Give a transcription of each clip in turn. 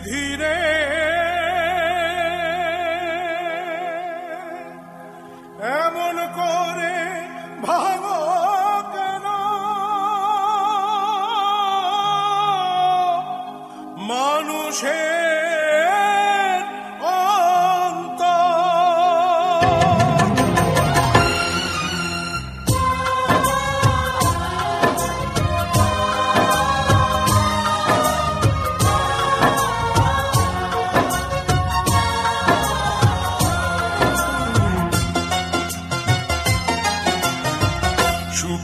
বিধিরে এমন করে ভাব কেন? মানুষের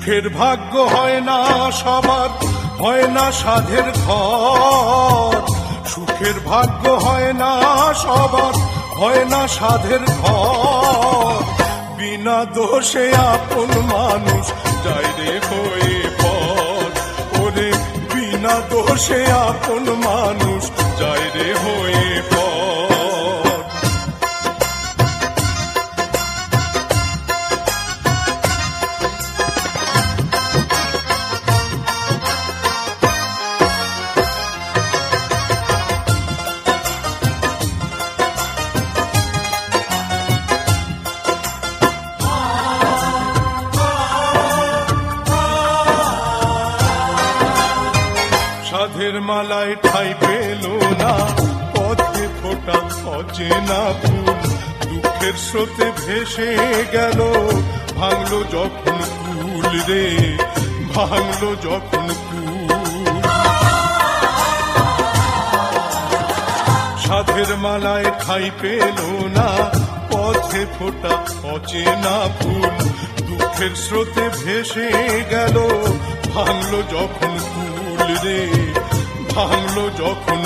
সুখের ভাগ্য হয় না সবার, হয় না সাধের ঘর। সুখের ভাগ্য হয় না সবার, হয় না সাধের ঘর। বিনা দোষে আপন মানুষ যাই রে হয়ে পর ওরে, বিনা দোষে আপন মানুষ যাই রে হয়ে সাধের মালায় ঠাই পেল না। পথে ফোটা অচেনা ফুল। দুঃখের স্রোতে ভেসে গেল। ভাঙলো যখন কুল রে, ভাঙলো যখন সাধের মালায় ঠাই পেল না। পথে ফোটা অচেনা ফুল। দুঃখের স্রোতে ভেসে গেল। ভাঙলো যখন কুল রে, ভাঙলো যখন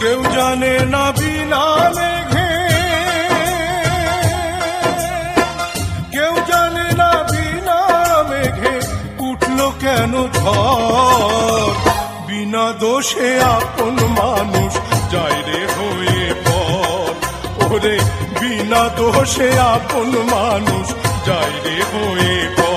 কেউ জানে না উঠল কেন ঝড়? বিনা দোষে আপন মানুষ যায় রে হয়ে পর ওরে, বিনা দোষে আপন মানুষ যায় রে হয়ে পর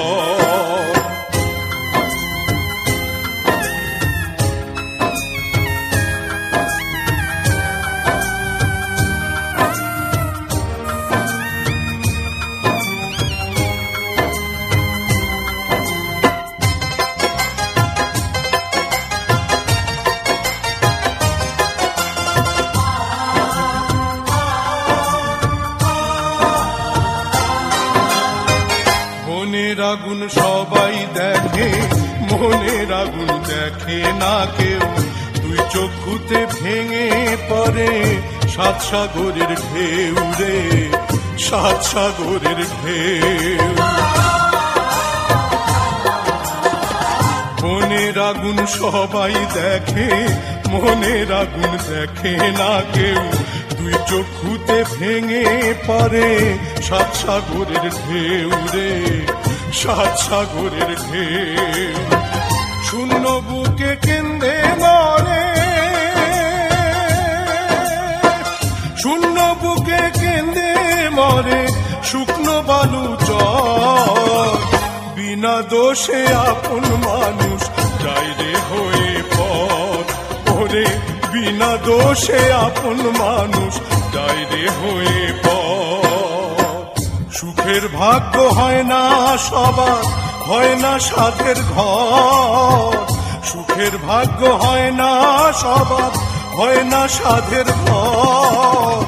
আগুন সবাই দেখে মনের আগুন দেখে না কেউ। দুই চক্ষুতে ভেঙে পড়ে সাত সাগরের ঢেউ রে, সাত সাগরের ঢেউ। মনের আগুন সবাই দেখে মনের আগুন দেখে না কেউ। দুই চক্ষুতে ভেঙে পারে সাত সাগরের ঢেউ রে। সাত সাগরের ঢেউ। শূন্য বুকে কেন্দ্রে মরে শূন্য বুকে কেন্দ্রে মরে শুকনো বালু চর বিনা দোষে আপন মানুষ যাই রে হয়ে পর ওরে বিনা দোষে আপন মানুষ যাই রে হয়ে পর সুখের ভাগ্য হয় না সবার, হয় না সাধের ঘর। সুখের ভাগ্য হয় না সবার, হয় না সাধের ঘর।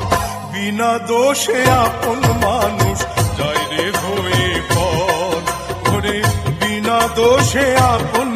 বিনা দোষে আপন মানুষ যাই রে হয়ে পর। বিনা দোষে আপন